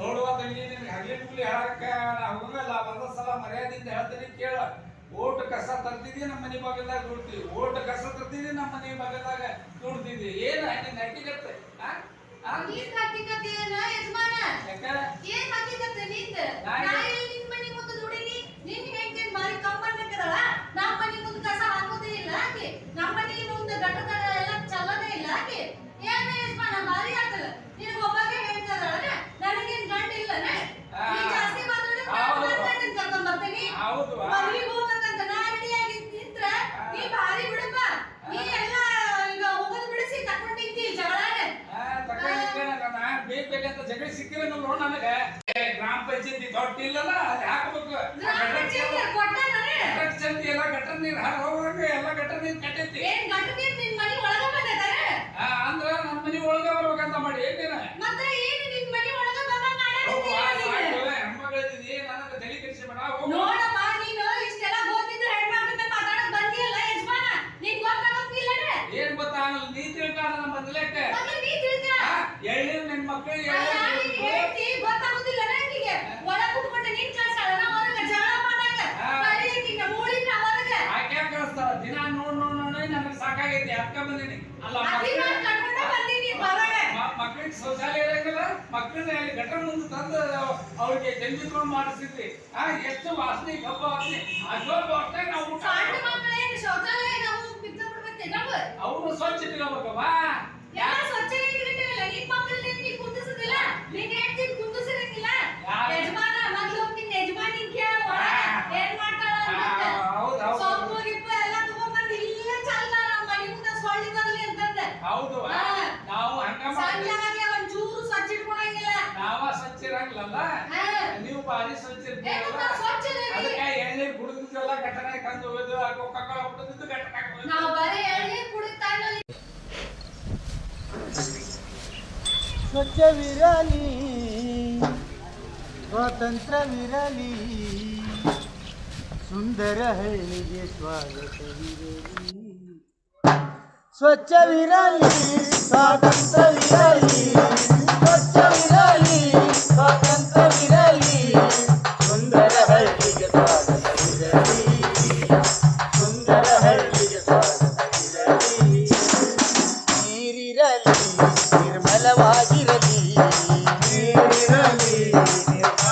ನೋಡುವ ತಂಗಿ ನಿನಗೆ ಹಗಲಿಟ್ಲಿ ಹೇಳಕ್ಕ ನಾ ಹೋಗಲ್ಲ ಒಂದ ಸಲ ಮರ್ಯಾದಿಂದ ಹೇಳ್ತೀನಿ ಕೇಳ. ಓಟ್ ಕಸ ತರ್ತಿದ್ದಿ ನಮ್ಮ ಮನೆ ಬಾಗಿಲ್ದಾಗ ದುಡ್ತೀವಿ ಓಟ್ ಕಸ ತರ್ತಿದ್ದಿ ನಮ್ಮ ಮನೆ ಬಾಗಿಲ್ದಾಗ ದುಡ್ತಿದ್ದಿ ದೊಡ್ಡ ಇಲ್ಲಲ್ಲ ಅದು ಹಾಕ್ಬೇಕು. ಗಟ್ಟ ಚಂದಿ ಎಲ್ಲ ಗಟ್ಟ ನೀರು ಹರೋಗ ಎಲ್ಲ ಗಟ್ಟ ನೀರು ಕಟ್ಟೈತಿ. ಅಂದ್ರ ನಮ್ಮ ಮನಿ ಒಳಗ ಬರ್ಬೇಕಂತ ಮಾಡಿ ಏನೇನ? ಹೆಣ್ಮಗಳಿದ್ದೀನಿ ನನಗೆ ತಲೆ ಕೆಡಿಸಿ ಬೇಡ ನೋಡಪ್ಪ ನೀನು ಇಷ್ಟೆಲ್ಲ ಗೊತ್ತಿದ್ದು ಹೆಣ್ಮಕ್ಳ ಮಾತಾಡಕ್ ಬಂದಿಯಲ್ಲ ಯಜಮಾನ? ನಿನ್ ಗೊತ್ತಾಗೋದಿಲ್ಲ ಏನ್ ಗೊತ್ತಾಗಲ್ಲ ನೀ ತಿಳ್ಕೊಂಡ ನಮ್ಮ ಮೊದಲಕ್ಕೆ. ಎಳ್ಳಿನ ನನ್ನ ಮಕ್ಕಳು ಗೊತ್ತಾಗೋದಿಲ್ಲ ಅಕ್ಕ ಬಂದಿನಿ ಅಲ್ಲ ಮಕ್ಕಳಿಗೆ ಶೌಚಾಲಯ ಇರಂಗಿಲ್ಲ ಮಕ್ಕಳನ್ನ ಅಲ್ಲಿ ಗಟ್ರ ಮುಂದೆ ತಂದು ಅವ್ರಿಗೆ ಜಂಜಿತ್ಕೊಂಡು ಮಾಡಿಸಿದ್ವಿ. ಆ ಎಷ್ಟು ವಾಸನೆ ಗಬ್ಬ ವಾಸನೆ. ಅಶೋಭ ವಾಸನೆ ನಾವು ಊಟ ಅವ್ರು ಸ್ವಚ್ಛ ಇಟ್ಕೋಬೇಕವಾ स्वच्छ विराली स्वतंत्र विराली सुंदर हे स्वागत स्वच्छ विराली स्वतंत्र विराली